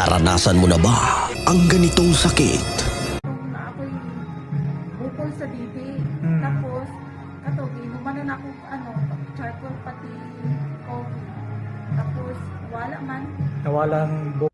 Naranasan mo na ba ang ganitong sakit? Ako'y bukol sa didi. Mm. Tapos, kato, ginumanan ako, ano, charcoal pati coffee. Tapos, wala man. Nawalang bu-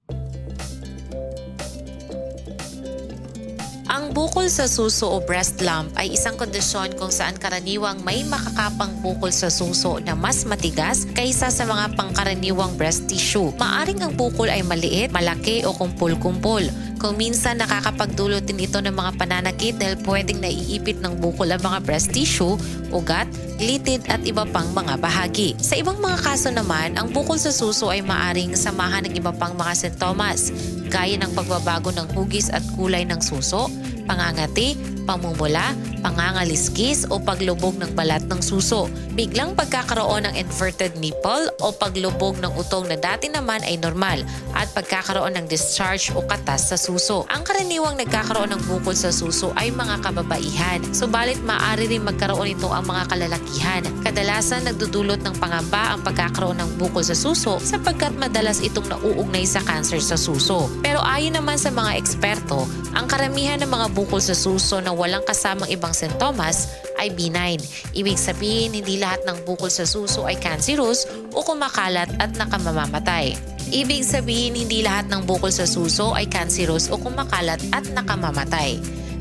bukol sa suso o breast lump ay isang kondisyon kung saan karaniwang may makakapang bukol sa suso na mas matigas kaysa sa mga pangkaraniwang breast tissue. Maaring ang bukol ay maliit, malaki o kumpul-kumpul. Kung minsan nakakapagdulot din ito ng mga pananakit dahil pwedeng naiipit ng bukol ang mga breast tissue, ugat, litid at iba pang mga bahagi. Sa ibang mga kaso naman, ang bukol sa suso ay maaring samahan ng iba pang mga sintomas gaya ng pagbabago ng hugis at kulay ng suso, pangangati, pamumula, pangangaliskis o paglubog ng balat ng suso. Biglang pagkakaroon ng inverted nipple o paglubog ng utong na dati naman ay normal at pagkakaroon ng discharge o katas sa suso. Ang karaniwang nagkakaroon ng bukol sa suso ay mga kababaihan. Subalit maaari rin magkaroon ito ang mga kalalakihan. Kadalasan nagdudulot ng pangamba ang pagkakaroon ng bukol sa suso sapagkat madalas itong nauugnay sa cancer sa suso. Pero ayon naman sa mga eksperto, ang karamihan ng mga bukol sa suso na walang kasamang ibang sintomas ay benign. Ibig sabihin, hindi lahat ng bukol sa suso ay cancerous o kumakalat at nakamamamatay. Ibig sabihin, hindi lahat ng bukol sa suso ay cancerous o kumakalat at nakamamatay.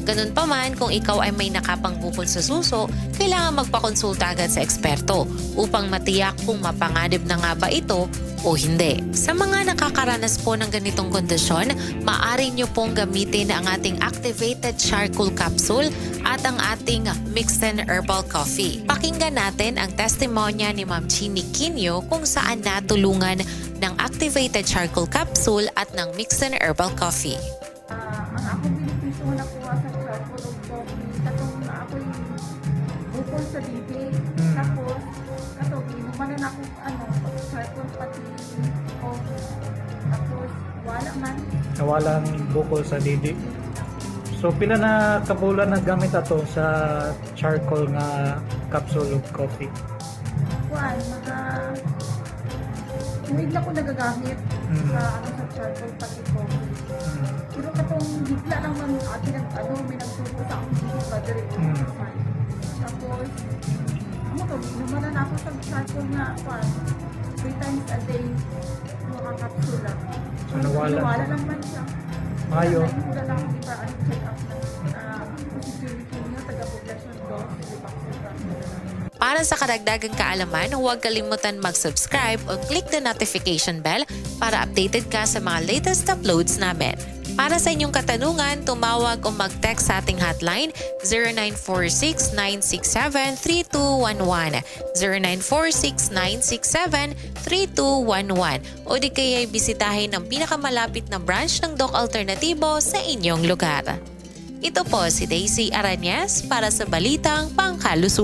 Ganun pa man, kung ikaw ay may nakapang bukol sa suso, kailangan magpakonsulta agad sa eksperto upang matiyak kung mapanganib na nga ba ito o hindi. Sa mga nakakaranas po ng ganitong kondisyon, maaari nyo pong gamitin ang ating activated charcoal capsule at ang ating mixed and herbal coffee. Pakinggan natin ang testimonya ni Ma'am Chini Quino kung saan natulungan ng activated charcoal capsule at ng mixed and herbal coffee. Bukol sa didi. Mm. Tapos, kato, ginumanan ako, ano, charcoal pati coffee. Tapos, wala man. nawalang bukol sa didi. So pila na kabulan na gamit ato sa charcoal nga capsule of coffee. Kuan, mga Tuwid na ko nagagamit Mm. sa ano sa charcoal pati coffee. Mm. Pero katong bigla lang man ati nag ano may nagsuko sa akong dito ba diri Mm. Tapos amo to naman na ako sa charcoal nga kuan three times a day mga kapsula. So, nawala. Nawala lang man siya. Mayo. Wala na lang di ba ano check up na uh, positivity niya taga population dose di ba Para sa karagdagang kaalaman, huwag kalimutan mag-subscribe o click the notification bell para updated ka sa mga latest uploads namin. Para sa inyong katanungan, tumawag o mag-text sa ating hotline 0946-967-3211, 0946-967-3211 o di kaya'y bisitahin ang pinakamalapit na branch ng Doc Alternatibo sa inyong lugar. Ito po si Daisy Aranyes para sa Balitang Pangkalusugan.